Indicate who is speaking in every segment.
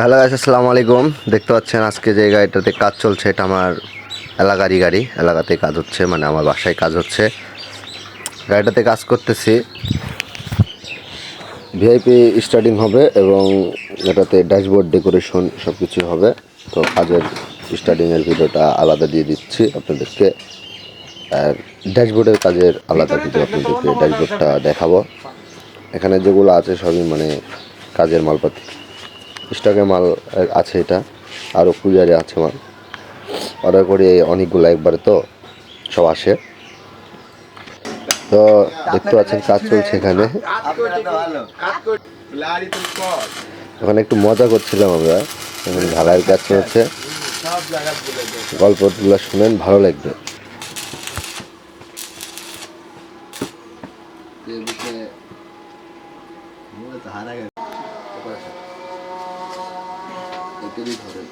Speaker 1: Hello guys আসসালামু আলাইকুম। দেখতে পাচ্ছেন আজকে যে গাড়িটাতে কাজ চলছে, এটা আমার এলাকারই গাড়ি। এলাকাতে কাজ হচ্ছে মানে আমার বাসায় কাজ হচ্ছে। গাড়িটাতে কাজ করতেছি। ভিআইপি স্টার্টিং হবে এবং এটাতে ড্যাশবোর্ড ডেকোরেশন সব কিছু হবে। তো কাজের স্টার্টিংয়ের ভিডিওটা আলাদা দিয়ে দিচ্ছি আপনাদেরকে। আর ড্যাশবোর্ডের কাজের আলাদা ভিডিও আপনাদেরকে ড্যাশবোর্ডটা দেখাবো। এখানে যেগুলো আছে সবই মানে কাজের মালপাতি স্টকে মাল আছে এটা, আরও কুরিয়ারে আছে মাল। অর্ডার করি অনেকগুলো একবারে তো, সব আসে। তো দেখতে পাচ্ছেন, কাজ চলছে এখানে। ওখানে একটু মজা করছিলাম আমরা, এখন ঢালাইয়ের কাজ চলছে। গল্পগুলো শুনেন, ভালো লাগবে। ধরেন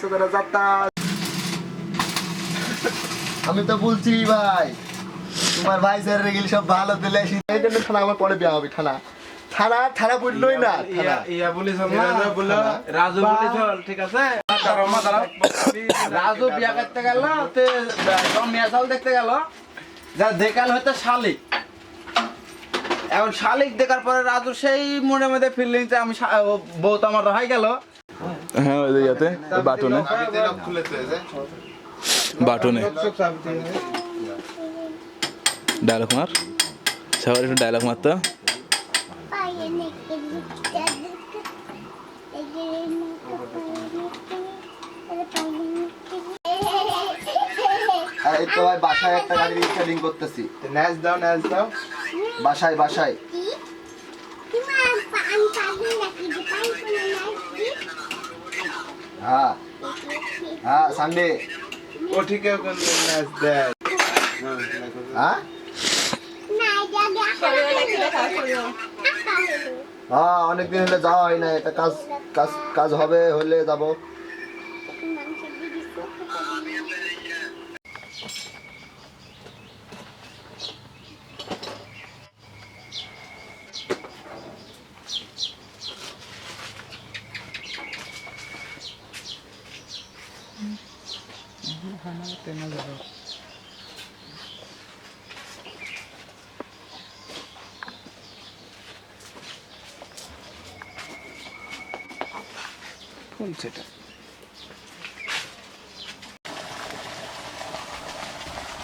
Speaker 2: সাদারা যাত্রা। আমি তো বলছি ভাই, তোমার ভাই স্যার রেগেল সব ভালো দিলে এই জন্য থানা আমার পরে বিয়া হবে থানা থানা থানা বললোই না
Speaker 3: ইয়া বলিস রাজু বলিস ঠিক আছে? রাজু বিয়া করতে গেল তে মেয়াশাল দেখতে গেল। যা দেখাল হয়তো শালিক। এখন শালিক দেখার পরে রাজু সেই মনে মধ্যে ফিলিং আমি বউ তো আমার রহাই গেল।
Speaker 4: হ্যাঁ ওই ইয়াতে বাটনে। বাটনে। ডায়লগ মার। সবার একটু ডায়লগ মারতো।
Speaker 2: আর এই তো ভাই বাসায় একটা গাড়ি করতেছি।
Speaker 3: ন্যাচ দাও ন্যাচ দাও।
Speaker 2: বাসায় বাসায়। হ্যাঁ। হ্যাঁ সানডে
Speaker 3: ও ঠিক আছে ন্যাচ দেয়।
Speaker 2: হ্যাঁ? হ্যাঁ অনেকদিন হলে যাওয়া হয় না এটা কাজ কাজ কাজ হবে হলে যাব।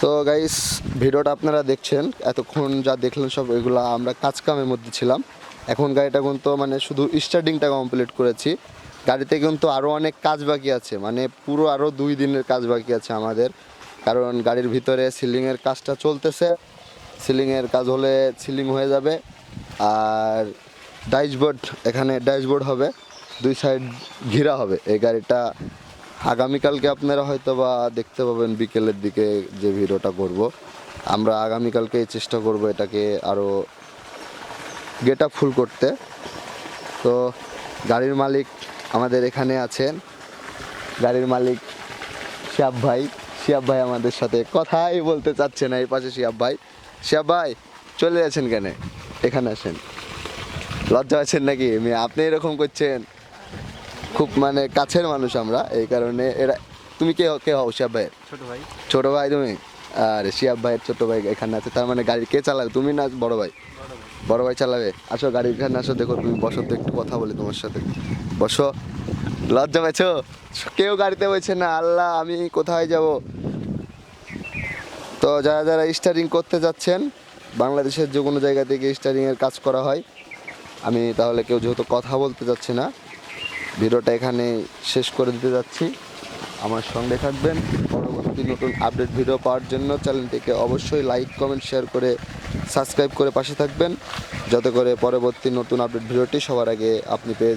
Speaker 2: তো গাইস ভিডিওটা আপনারা দেখছেন, এতক্ষণ যা দেখলেন সব এগুলো আমরা কাজ কামের মধ্যে ছিলাম। এখন গাড়িটা কিন্তু মানে শুধু স্টার্টিংটা কমপ্লিট করেছি। গাড়িতে কিন্তু আরও অনেক কাজ বাকি আছে। মানে পুরো আরও দুই দিনের কাজ বাকি আছে আমাদের। কারণ গাড়ির ভিতরে সিলিংয়ের কাজটা চলতেছে। সিলিংয়ের কাজ হলে সিলিং হয়ে যাবে। আর ড্যাশবোর্ড, এখানে ড্যাশবোর্ড হবে। দুই সাইড ঘিরা হবে। এই গাড়িটা আগামীকালকে আপনারা হয়তো বা দেখতে পাবেন বিকেলের দিকে যে ভিডিওটা করব। আমরা আগামীকালকে চেষ্টা করব এটাকে আরও গেট ফুল করতে। তো গাড়ির মালিক আমাদের এখানে আছেন গাড়ির মালিক শিয়াব ভাই। শিয়াব ভাই আমাদের সাথে কথাই বলতে চাচ্ছে না এই পাশে শিয়াব ভাই। শিয়াব ভাই চলে যাচ্ছেন কেন? এখানে আসেন। লজ্জা আছেন নাকি? আপনি এরকম করছেন। খুব মানে কাছের মানুষ আমরা এই কারণে এরা তুমি কে কে হও শিয়াব ভাই?
Speaker 3: ছোট ভাই।
Speaker 2: ছোট ভাই তুমি? আর শিয়াব ভাইয়ের ছোট ভাই এখানে আছে, তার মানে গাড়ি কে চালাবে? তুমি না বড় ভাই? বড় ভাই চালাবে? আসো গাড়ির এখানে আসো, দেখো তুমি বসো, তো একটু কথা বলি তোমার সাথে। বসো। লজ্জা পেয়েছ কেউ গাড়িতে বলছে না, আল্লাহ, আমি কোথায় যাব? তো যারা যারা স্টারিং করতে যাচ্ছেন, বাংলাদেশের যে কোনো জায়গা থেকে স্টারিংয়ের কাজ করা হয়, আমি তাহলে কেউ যেহেতু কথা বলতে যাচ্ছি না, ভিডিওটা এখানে শেষ করে দিতে যাচ্ছি। আমার সঙ্গে থাকবেন। পরবর্তী নতুন আপডেট ভিডিও পাওয়ার জন্য চ্যানেলটিকে অবশ্যই লাইক কমেন্ট শেয়ার করে সাবস্ক্রাইব করে পাশে থাকবেন। যাতে করে পরবর্তী নতুন আপডেট ভিডিওটি সবার আগে আপনি পেয়ে